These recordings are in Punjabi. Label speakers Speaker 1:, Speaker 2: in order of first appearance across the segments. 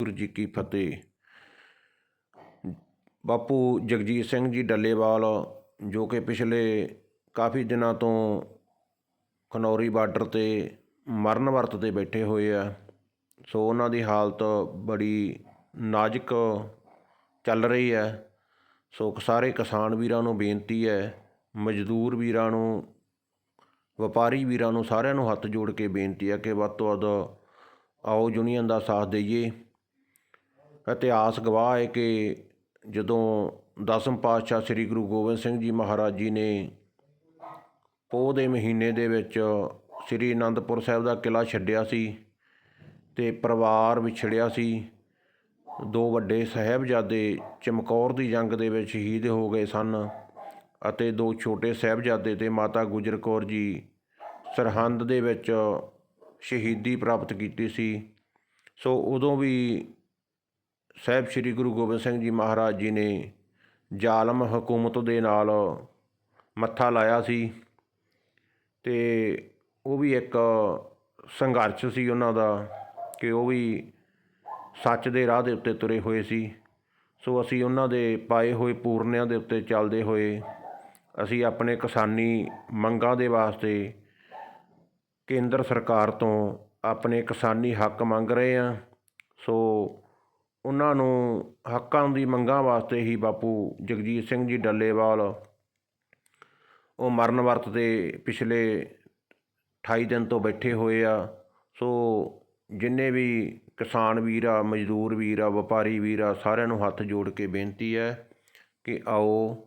Speaker 1: ਗੁਰੂ ਜੀ ਕੀ ਫਤਿਹ। ਬਾਪੂ ਜਗਜੀਤ ਸਿੰਘ ਜੀ ਡੱਲੇਵਾਲ, ਜੋ ਕਿ ਪਿਛਲੇ ਕਾਫੀ ਦਿਨਾਂ ਤੋਂ ਖਨੌਰੀ ਬਾਰਡਰ ਤੇ ਮਰਨ ਵਰਤ ਤੇ ਬੈਠੇ ਹੋਏ ਆ, ਸੋ ਉਹਨਾਂ ਦੀ ਹਾਲਤ ਬੜੀ ਨਾਜ਼ੁਕ ਚੱਲ ਰਹੀ ਹੈ। ਸੋ ਸਾਰੇ ਕਿਸਾਨ ਵੀਰਾਂ ਨੂੰ ਬੇਨਤੀ ਹੈ, ਮਜ਼ਦੂਰ ਵੀਰਾਂ ਨੂੰ, ਵਪਾਰੀ ਵੀਰਾਂ ਨੂੰ ਸਾਰਿਆਂ ਨੂੰ ਹੱਥ ਜੋੜ ਕੇ ਬੇਨਤੀ ਹੈ ਕਿ ਵੱਧ ਤੋਂ ਵੱਧ ਆਓ ਯੂਨੀਅਨ ਦਾ ਸਾਥ ਦਈਏ। ਇਤਿਹਾਸ ਗਵਾਹ ਹੈ ਕਿ ਜਦੋਂ ਦਸਮ ਪਾਤਸ਼ਾਹ ਸ੍ਰੀ ਗੁਰੂ ਗੋਬਿੰਦ ਸਿੰਘ ਜੀ ਮਹਾਰਾਜ ਜੀ ਨੇ ਪੋਹ ਦੇ ਮਹੀਨੇ ਦੇ ਵਿੱਚ ਸ੍ਰੀ ਅਨੰਦਪੁਰ ਸਾਹਿਬ ਦਾ ਕਿਲ੍ਹਾ ਛੱਡਿਆ ਸੀ ਤੇ ਪਰਿਵਾਰ ਵਿਛੜਿਆ ਸੀ, ਦੋ ਵੱਡੇ ਸਾਹਿਬਜ਼ਾਦੇ ਚਮਕੌਰ ਦੀ ਜੰਗ ਦੇ ਵਿੱਚ ਸ਼ਹੀਦ ਹੋ ਗਏ ਸਨ ਅਤੇ ਦੋ ਛੋਟੇ ਸਾਹਿਬਜ਼ਾਦੇ ਤੇ ਮਾਤਾ ਗੁਜਰ ਕੌਰ ਜੀ ਸਰਹੰਦ ਦੇ ਵਿੱਚ ਸ਼ਹੀਦੀ ਪ੍ਰਾਪਤ ਕੀਤੀ ਸੀ। ਸੋ ਉਦੋਂ ਵੀ ਸਾਹਿਬ ਸ੍ਰੀ ਗੁਰੂ ਗੋਬਿੰਦ ਸਿੰਘ ਜੀ ਮਹਾਰਾਜ ਜੀ ਨੇ ਜ਼ਾਲਮ ਹਕੂਮਤ ਦੇ ਨਾਲ ਮੱਥਾ ਲਾਇਆ ਸੀ ਤੇ ਉਹ ਵੀ ਇੱਕ ਸੰਘਰਸ਼ ਸੀ ਉਹਨਾਂ ਦਾ ਕਿ ਉਹ ਵੀ ਸੱਚ ਦੇ ਰਾਹ ਦੇ ਉੱਤੇ ਤੁਰੇ ਹੋਏ ਸੀ। ਸੋ ਅਸੀਂ ਉਹਨਾਂ ਦੇ ਪਾਏ ਹੋਏ ਪੂਰਨਿਆਂ ਦੇ ਉੱਤੇ ਚੱਲਦੇ ਹੋਏ ਅਸੀਂ ਆਪਣੇ ਕਿਸਾਨੀ ਮੰਗਾਂ ਦੇ ਵਾਸਤੇ ਕੇਂਦਰ ਸਰਕਾਰ ਤੋਂ ਆਪਣੇ ਕਿਸਾਨੀ ਹੱਕ ਮੰਗ ਰਹੇ ਹਾਂ। ਸੋ ਉਹਨਾਂ ਨੂੰ ਹੱਕਾਂ ਦੀ ਮੰਗਾਂ ਵਾਸਤੇ ਹੀ ਬਾਪੂ ਜਗਜੀਤ ਸਿੰਘ ਜੀ ਡੱਲੇਵਾਲ ਉਹ ਮਰਨ ਵਰਤ ਤੇ ਪਿਛਲੇ 28 ਦਿਨ ਤੋਂ ਬੈਠੇ ਹੋਏ ਆ। ਸੋ ਜਿੰਨੇ ਵੀ ਕਿਸਾਨ ਵੀਰ ਆ, ਮਜ਼ਦੂਰ ਵੀਰ ਆ, ਵਪਾਰੀ ਵੀਰ ਆ, ਸਾਰਿਆਂ ਨੂੰ ਹੱਥ ਜੋੜ ਕੇ ਬੇਨਤੀ ਹੈ ਕਿ ਆਓ,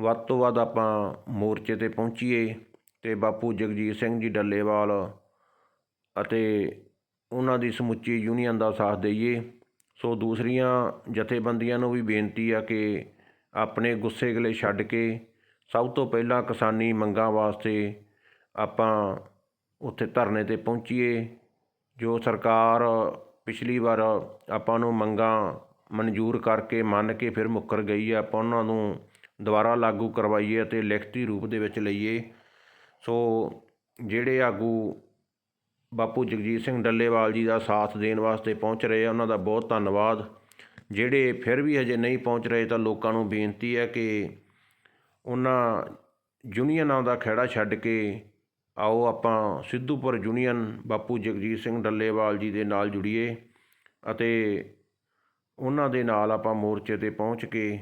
Speaker 1: ਵੱਧ ਤੋਂ ਵੱਧ ਆਪਾਂ ਮੋਰਚੇ ਤੇ ਪਹੁੰਚੀਏ ਤੇ ਬਾਪੂ ਜਗਜੀਤ ਸਿੰਘ ਜੀ ਡੱਲੇਵਾਲ ਅਤੇ ਉਹਨਾਂ ਦੀ ਸਮੁੱਚੀ ਯੂਨੀਅਨ ਦਾ ਸਾਥ ਦਈਏ। ਸੋ ਦੂਸਰੀਆਂ ਜਥੇਬੰਦੀਆਂ ਨੂੰ ਵੀ ਬੇਨਤੀ ਆ ਕਿ ਆਪਣੇ ਗੁੱਸੇ ਗਿਲੇ ਛੱਡ ਕੇ ਸਭ ਤੋਂ ਪਹਿਲਾਂ ਕਿਸਾਨੀ ਮੰਗਾਂ ਵਾਸਤੇ ਆਪਾਂ ਉੱਥੇ ਧਰਨੇ ਤੇ ਪਹੁੰਚੀਏ, ਜੋ ਸਰਕਾਰ ਪਿਛਲੀ ਵਾਰ ਆਪਾਂ ਨੂੰ ਮੰਗਾਂ ਮਨਜ਼ੂਰ ਕਰਕੇ ਮੰਨ ਕੇ ਫਿਰ ਮੁੱਕਰ ਗਈ ਹੈ ਆਪਾਂ ਉਹਨਾਂ ਨੂੰ ਦੁਬਾਰਾ ਲਾਗੂ ਕਰਵਾਈਏ ਅਤੇ ਲਿਖਤੀ ਰੂਪ ਦੇ ਵਿੱਚ ਲਈਏ। ਸੋ ਜਿਹੜੇ ਆਗੂ ਬਾਪੂ ਜਗਜੀਤ ਸਿੰਘ ਡੱਲੇਵਾਲ ਜੀ ਦਾ ਸਾਥ ਦੇਣ ਵਾਸਤੇ ਪਹੁੰਚ ਰਹੇ ਆ, ਉਹਨਾਂ ਦਾ ਬਹੁਤ ਧੰਨਵਾਦ। ਜਿਹੜੇ ਫਿਰ ਵੀ ਹਜੇ ਨਹੀਂ ਪਹੁੰਚ ਰਹੇ ਤਾਂ ਲੋਕਾਂ ਨੂੰ ਬੇਨਤੀ ਹੈ ਕਿ ਉਹਨਾਂ ਯੂਨੀਅਨਾਂ ਦਾ ਖਹਿੜਾ ਛੱਡ ਕੇ ਆਓ, ਆਪਾਂ ਸਿੱਧੂਪੁਰ ਯੂਨੀਅਨ ਬਾਪੂ ਜਗਜੀਤ ਸਿੰਘ ਡੱਲੇਵਾਲ ਜੀ ਦੇ ਨਾਲ ਜੁੜੀਏ ਅਤੇ ਉਹਨਾਂ ਦੇ ਨਾਲ ਆਪਾਂ ਮੋਰਚੇ ਤੇ ਪਹੁੰਚ ਕੇ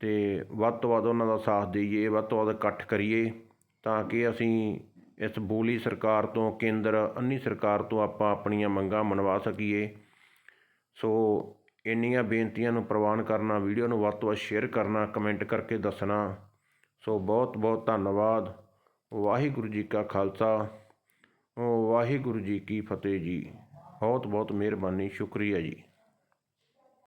Speaker 1: ਤੇ ਵੱਧ ਤੋਂ ਵੱਧ ਉਹਨਾਂ ਦਾ ਸਾਥ ਦਈਏ, ਵੱਧ ਤੋਂ ਵੱਧ ਇਕੱਠ ਕਰੀਏ ਤਾਂ ਕਿ ਅਸੀਂ ਇਸ ਬੋਲੀ ਸਰਕਾਰ ਤੋਂ, ਕੇਂਦਰ ਅੰਨੀ ਸਰਕਾਰ ਤੋਂ ਆਪਾਂ ਆਪਣੀਆਂ ਮੰਗਾਂ ਮਨਵਾ ਸਕੀਏ। ਸੋ ਇੰਨੀਆਂ ਬੇਨਤੀਆਂ ਨੂੰ ਪ੍ਰਵਾਨ ਕਰਨਾ, ਵੀਡੀਓ ਨੂੰ ਵੱਧ ਤੋਂ ਵੱਧ ਸ਼ੇਅਰ ਕਰਨਾ, ਕਮੈਂਟ ਕਰਕੇ ਦੱਸਣਾ। ਸੋ ਬਹੁਤ ਬਹੁਤ ਧੰਨਵਾਦ। ਵਾਹਿਗੁਰੂ ਜੀ ਕਾ ਖਾਲਸਾ। ਵਾਹਿਗੁਰੂ ਜੀ ਕੀ ਫਤਿਹ ਜੀ। ਬਹੁਤ ਬਹੁਤ ਮਿਹਰਬਾਨੀ। ਸ਼ੁਕਰੀਆ ਜੀ।